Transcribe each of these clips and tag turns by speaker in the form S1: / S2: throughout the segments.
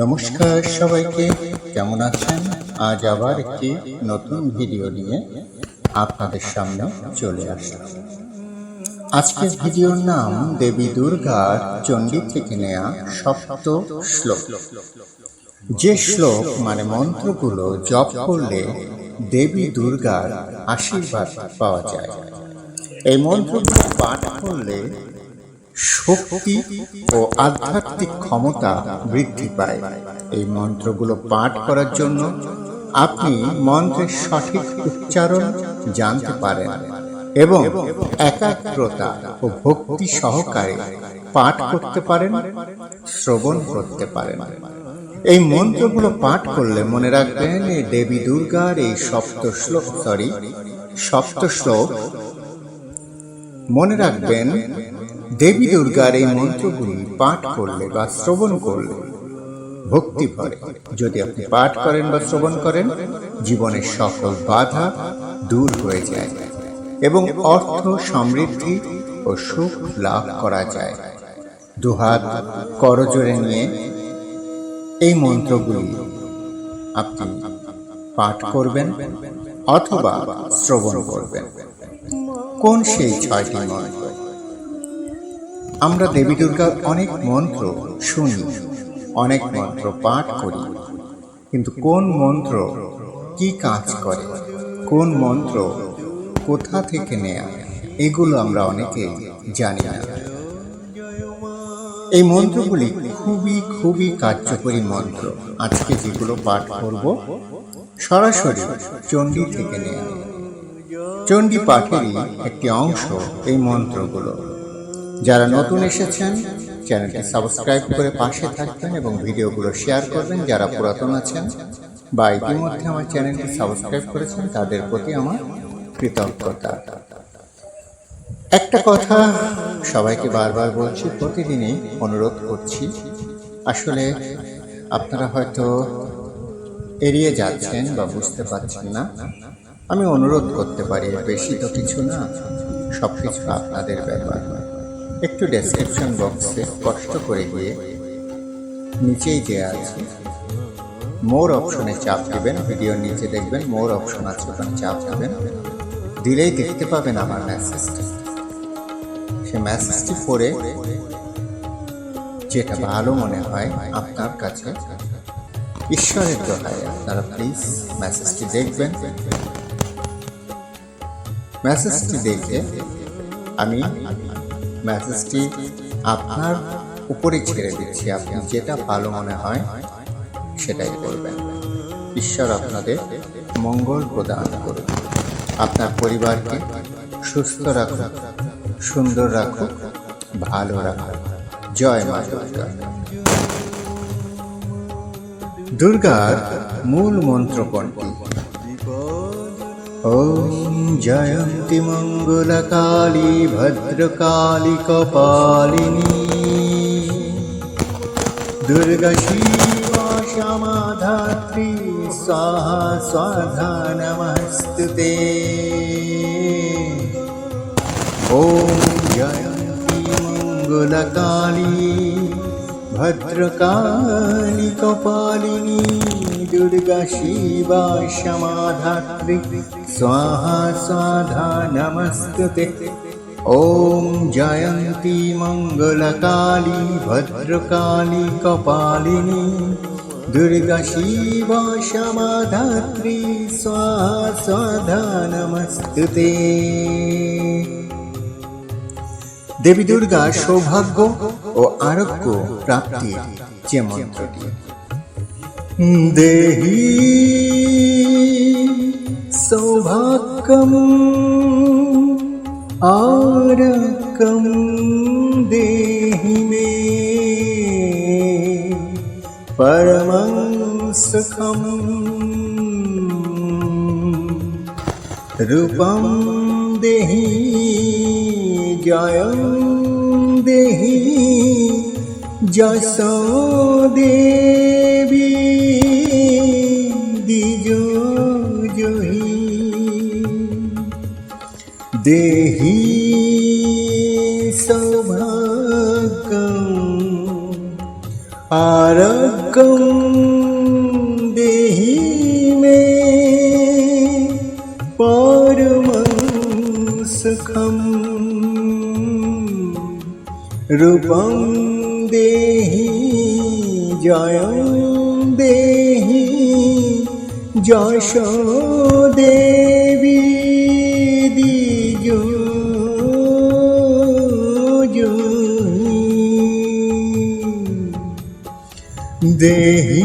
S1: নমস্কার সবাইকে। কেমন আছেন? আজ আবার একটি নতুন ভিডিও নিয়ে আপনাদের সামনে চলে আসলাম। আজকের ভিডিওর নাম দেবী দুর্গার চণ্ডী থেকে নেয়া সপ্ত শ্লোক। যে শ্লোক মানে মন্ত্রগুলো জপ করলে দেবী দুর্গার আশীর্বাদ পাওয়া যায়। এই মন্ত্রগুলো পাঠ করলে শক্তি ও আধ্যাত্মিক ক্ষমতা বৃদ্ধি পায়। এই মন্ত্রগুলো পাঠ করার জন্য আপনি মন্ত্রের সঠিক উচ্চারণ জানতে পারেন এবং একাগ্রতা ও ভক্তি সহকারে পাঠ করতে পারেন, শ্রবণ করতে পারেন। এই মন্ত্রগুলো পাঠ করলে মনে রাখবেন দেবী দুর্গার এই সপ্ত শ্লোক সরি সপ্ত শ্লোক মনে রাখবেন দেবী দুর্গার এই মন্ত্রগুলি পাঠ করলে বা শ্রবণ করলে ভক্তি ভরে। যদি আপনি পাঠ করেন বা শ্রবণ করেন জীবনের সকল বাধা দূর হয়ে যায় এবং অর্থ সমৃদ্ধি ও সুখ লাভ করা যায়। দুহাত করজোড়ে নিয়ে এই মন্ত্রগুলি আপনি পাঠ করবেন অথবা শ্রবণ করবেন। কোন সেই ছয়টি মন্ত্র? আমরা দেবী দুর্গার অনেক মন্ত্র শুনি, অনেক মন্ত্র পাঠ করি। কিন্তু কোন মন্ত্র কি কাজ করে? কোন মন্ত্র কোথা থেকে নেয়া? এগুলো আমরা অনেকে জানি না। এই মন্ত্রগুলি খুবই খুবই কার্যকরী মন্ত্র। আজকে যেগুলো পাঠ করব, সরাসরি চণ্ডী থেকে নেয়া। চণ্ডী পাঠেরই একটি অংশ এই মন্ত্রগুলো। যারা নতুন এসেছেন, চ্যানেলটি সাবস্ক্রাইব করে পাশে থাকবেন এবং ভিডিওগুলো শেয়ার করবেন যারা পুরাতন আছেন বা ইতিমধ্যে আমার চ্যানেলটি সাবস্ক্রাইব করেছেন, তাদের প্রতি আমার কৃতজ্ঞতা। একটা কথা সবাইকে বারবার বলছি, প্রতিদিনই অনুরোধ করছি। আসলে আপনারা হয়তো এড়িয়ে যাচ্ছেন বা বুঝতে পারছেন না। আমি অনুরোধ করতে পারি বেশি তো কিছু না সব কিছু আপনাদের ব্যাপার। একটু ডেসক্রিপশন বক্সে কষ্ট করে গিয়ে নিচেই দেওয়া আছে, মোর অপশনে চাপ দিবেন, ভিডিওর নিচে দেখবেন, মোর অপশন আছে, ওখানে চাপ দেবেন। দিলেই দেখতে পাবেন আমার মেসেজটা সে মেসেজটি পড়ে, যেটা ভালো মনে হয় আপনার কাছে। ঈশ্বরের দোহায় আপনারা প্লিজ মেসেজটি দেখবেন। মেসেজটি দেখে আমি মেসেজটি আপনার উপরে ছেড়ে দিচ্ছি। আপনি যেটা ভালো মনে হয় সেটাই করবেন। ঈশ্বর আপনাদের মঙ্গল প্রদান করুন। আপনার পরিবারকে সুস্থ রাখুক সুন্দর রাখুক ভালো রাখুক জয় মা দুর্গা। দুর্গার মূল মন্ত্র কোনটি ॐ जयन्ति मङ्गलकाली भद्रकाली कपालिनी दुर्गशिवा क्षमाधात्री स्वाहा स्वाधा नमस्तु ते ॐ जयन्ति मङ्गलकाली भद्रकाली कपालिनी दुर्गा शिवा क्षमाधात्री स्वाहा स्वाधा नमस्तुते ॐ जयन्ती मङ्गलकाली भद्रकाली कपालिनी दुर्गा शिवा क्षमाधात्री स्वाहा स्वाधा नमस्तुते দেবী দুর্গা সৌভাগ্য ও আরোগ্য প্রাপ্তির যে মন্ত্রটি দেহি সৌভাগ্যম আরকম দেহি মে পরমং সুখম রূপম দেহি জয়ং দেহি যশো দেবী দেহি सौभाग्यम् आरगम् देहि मे परमं सुखम् रूपं देहि जयं देहि जशो ദേവി ദേഹി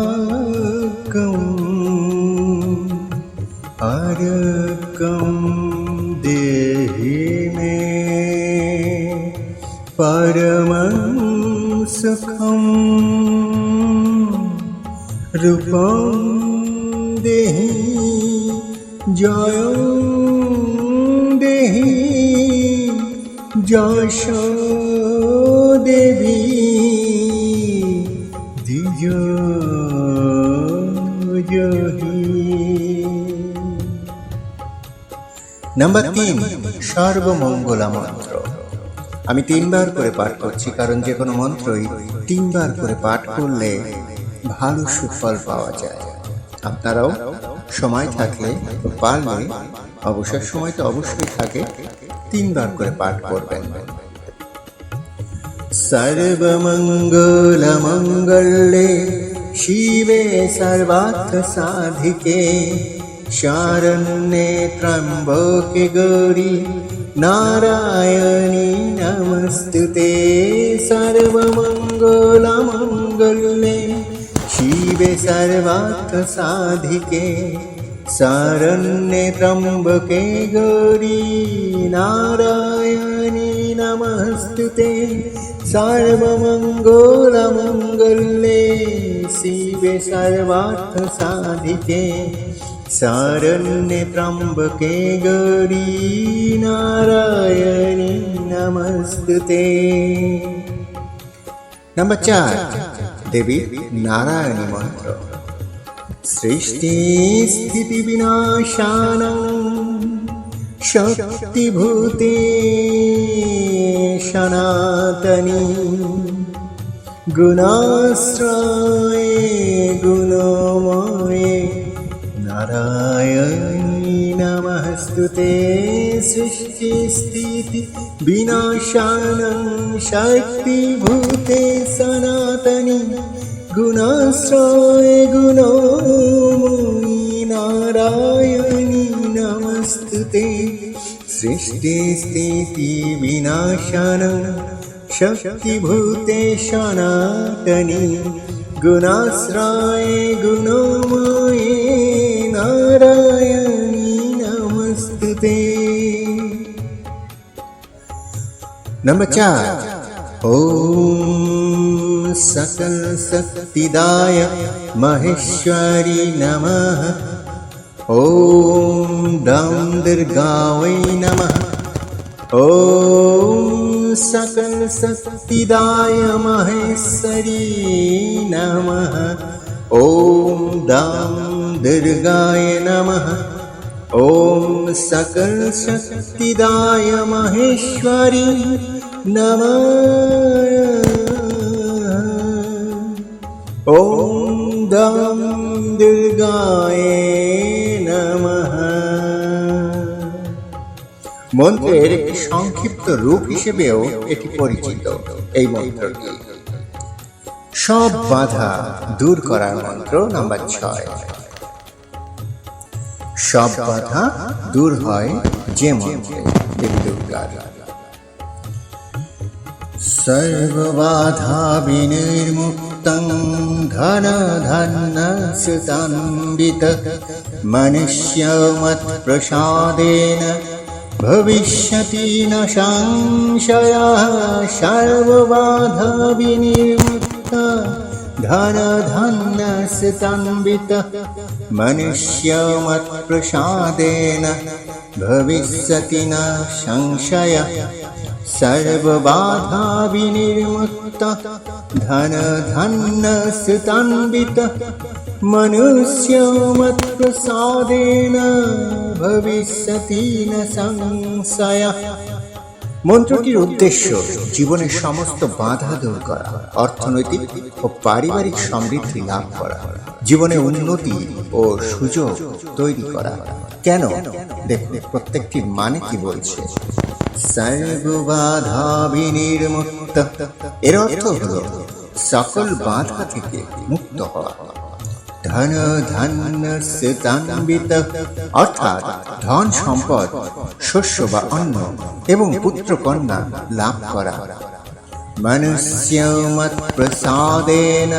S1: സൗഭാക്കം അരക്കം ദേഹി മേ പരമം സുഖം রূপম দেহি জয় দেহি যশ দেবী দিজ নাম্বার তিন সর্বমঙ্গলা মন্ত্র আমি তিনবার করে পাঠ করছি, কারণ যে কোনো মন্ত্রই তিনবার করে পাঠ করলে ভালো সুফল পাওয়া যায় আপনারাও সময় থাকলে পারলে অবসর সময় তো অবশ্যই থাকে তিনবার করে পাঠ করবেন सर्वमङ्गलमङ्गले शिवे सर्वार्थ साधिके शारण्ये त्र्यम्बके गौरी नारायणी नमस्तु ते सर्वमङ्गलमङ्गले शिवे सर्वार्थसाधिके सारण्ये त्र्यम्बके गौरी नारायणी नमस्तु ते सर्वमङ्गोलमङ्गल्ये शिवे सर्वार्थसाधिके सारण्ये त्र्यम्बके गौरी नारायणी नमस्तु ते नंबर चार। দেবী নারায়ণী মন্ত্র সৃষ্টি স্থিতি বিনাশানং শক্তিভূতে সনাতনী। গুণাশ্রয়ে গুণময়ে নারায়ণী নমস্তুতে। সৃষ্টি স্থিতি বিনাশানং শক্তিভূতে সনাতনী, গুণাশ্রয়ে গুণময়ী নারায়ণী নমস্তুতে। সৃষ্টি স্থিতি বিনাশন শক্তিভূতে সনাতনী, গুণাশ্রয়ে গুণময়ে নারায়ণী नंबर चार ओम सकल शक्तिदाय महेश्वरी नमः। ओम दम दुर्गावै नमः। ओम सकल शक्तिदाय महेश्वरी नमः। ओम दम दुर्गाय नमः। ॐ सकल शक्तिदाय महेश्वरी नमः ॐ दं दुर्गाय নমঃ মন্ত্রের একটি সংক্ষিপ্ত রূপ হিসেবেও এটি পরিচিত এই মন্ত্রটি সব বাধা দূর করার মন্ত্র নাম্বার ছয় সব বাধা দূর হয় যে মন্ত্রে দেবী দুর্গার सर्वबाधा विनिर्मुक्तं धनधनस्य मनुष्यमत्प्रसादेन भविष्यति न संशयः सर्वबाधा विनिर्मुक्त धन मनुष्यमत्प्रसादेन भविष्यति न संशय सर्वबाधा विनिर्मुक्तः मनुष्यमत्प्रसादेन भविष्यति न संशयः মন্ত্রটির উদ্দেশ্য জীবনের সমস্ত বাধা দূর করা, অর্থনৈতিক ও পারিবারিক সমৃদ্ধি লাভ করা, জীবনে উন্নতি ও সুযোগ তৈরি করা। কেন? দেখুন, প্রত্যেকটির মানে কি বলছে? এর অর্থ হলো, সকল বাধা থেকে মুক্ত হওয়া। ধন ধান্য সিতান্বিত অর্থাৎ ধন সম্পদ, শস্য বা অন্ন এবং পুত্র কন্যা লাভ করা। মনুষ্যমত প্রসাদেন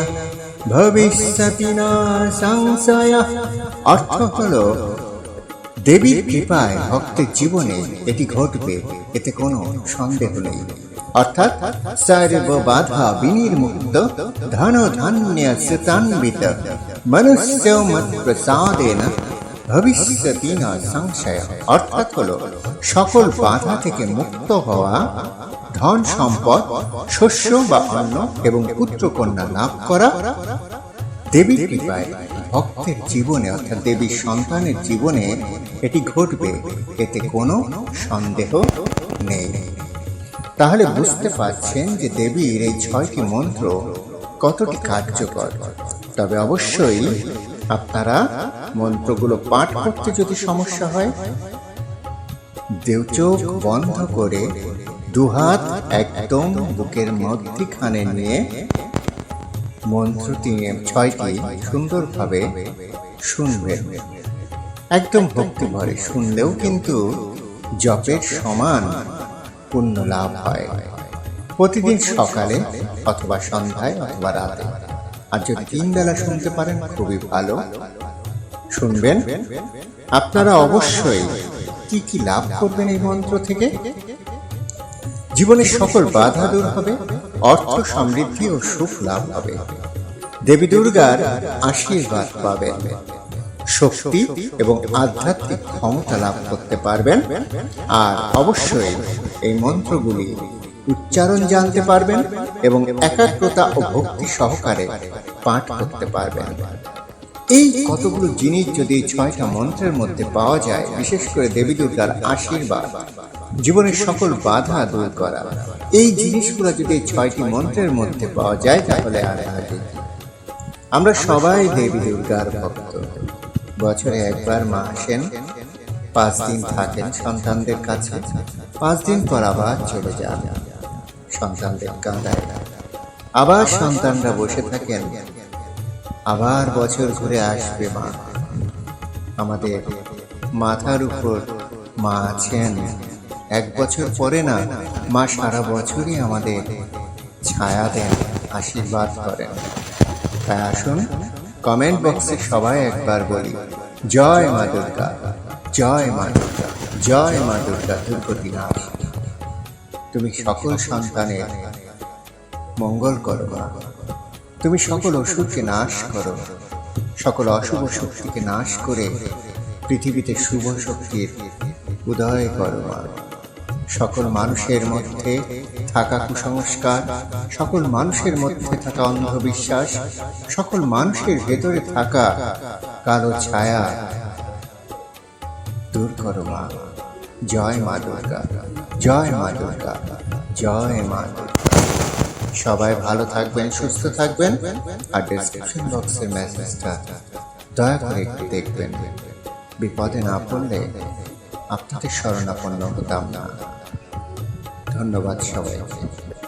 S1: ভবিষ্যতি না সংশয়। অর্থ হল, দেবীর কৃপায় ভক্তের জীবনে এটি ঘটবে, এতে কোনো সন্দেহ নেই। অর্থাৎ সর্ব বাধা বিনির্মুক্ত ধন ধান্য সিতান্বিত মনুষ্য মত ভবিষ্যতি না সংশয় অর্থাৎ হলো, সকল বাধা থেকে মুক্ত হওয়া, ধন সম্পদ, শস্য বা এবং লাভ করা দেবীর কৃপায় ভক্তের জীবনে অর্থাৎ দেবীর সন্তানের জীবনে এটি ঘটবে, এতে কোনো সন্দেহ নেই। তাহলে বুঝতে পারছেন যে দেবীর এই ছয়টি মন্ত্র কতটি কার্যকর। তবে অবশ্যই আপনারা মন্ত্রগুলো পাঠ করতে যদি সমস্যা হয়, দেও চোখ বন্ধ করে দুহাত একদম বুকের মধ্যিখানে নিয়ে মন্ত্রটি ছয়টি সুন্দরভাবে শুনবেন। একদম ভক্তি ভরে শুনলেও কিন্তু জপের সমান পুণ্য লাভ হয়। প্রতিদিন সকালে অথবা সন্ধ্যায় অথবা রাতে। আর যদি তিন বেলা শুনতে পারেন, খুবই ভালো। শুনবেন? আপনারা অবশ্যই কি কি লাভ করবেন এই মন্ত্র থেকে? জীবনের সকল বাধা দূর হবে, অর্থ সমৃদ্ধি ও সুখ লাভ হবে। দেবী দুর্গার আশীর্বাদ পাবেন। শক্তি এবং আধ্যাত্মিক ক্ষমতা লাভ করতে পারবেন। আর অবশ্যই এই মন্ত্রগুলি উচ্চারণ জানতে পারবেন এবং একাগ্রতা ও ভক্তি সহকারে পাঠ করতে পারবেন। এই কতগুলো জিনিস যদি ছয়টা মন্ত্রের মধ্যে পাওয়া যায়, বিশেষ করে দেবী দুর্গার আশীর্বাদ, জীবনের সকল বাধা দূর করা, এই জিনিসগুলো যদি ছয়টি মন্ত্রের মধ্যে পাওয়া যায়, তাহলে আর? আমরা সবাই দেবী দুর্গার ভক্ত। বছরে একবার মা আসেন, পাঁচ দিন থাকেন সন্তানদের কাছে, পাঁচ দিন পর আবার চলে যান। সন্তানদের কাঁদায়। আবার সন্তানরা বসে থাকেন। আবার বছর ঘুরে আসবে মা। আমাদের মাথার উপর মা আছেন। এক বছর পরে না মা সারা বছরই আমাদের ছায়া দেন আশীর্বাদ করেন। তাই আসুন কমেন্ট বক্সে সবাই একবার বলি জয় মা দুর্গা জয় মা দুর্গা জয় মা দুর্গা দুর্গতি নাশ তুমি সকল সন্তানের মঙ্গল করো। তুমি সকল অসুরকে নাশ করো। সকল অশুভ শক্তিকে নাশ করে পৃথিবীতে শুভ শক্তির উদয় করো সকল মানুষের মধ্যে থাকা কুসংস্কার সকল মানুষের মধ্যে থাকা অন্ধবিশ্বাস সকল মানুষের ভেতরে থাকা কালো ছায়া দূর করো মা। জয় মা দুর্গা, জয় মা দুর্গা, জয় মা দুর্গা। সবাই ভালো থাকবেন, সুস্থ থাকবেন, আর ডেসক্রিপশন বক্সের মেসেজটা দয়া করে একটু দেখবেন। বিপদে না পড়লে আপনাদের শরণাপন্ন হতাম না। ধন্যবাদ সবাইকে।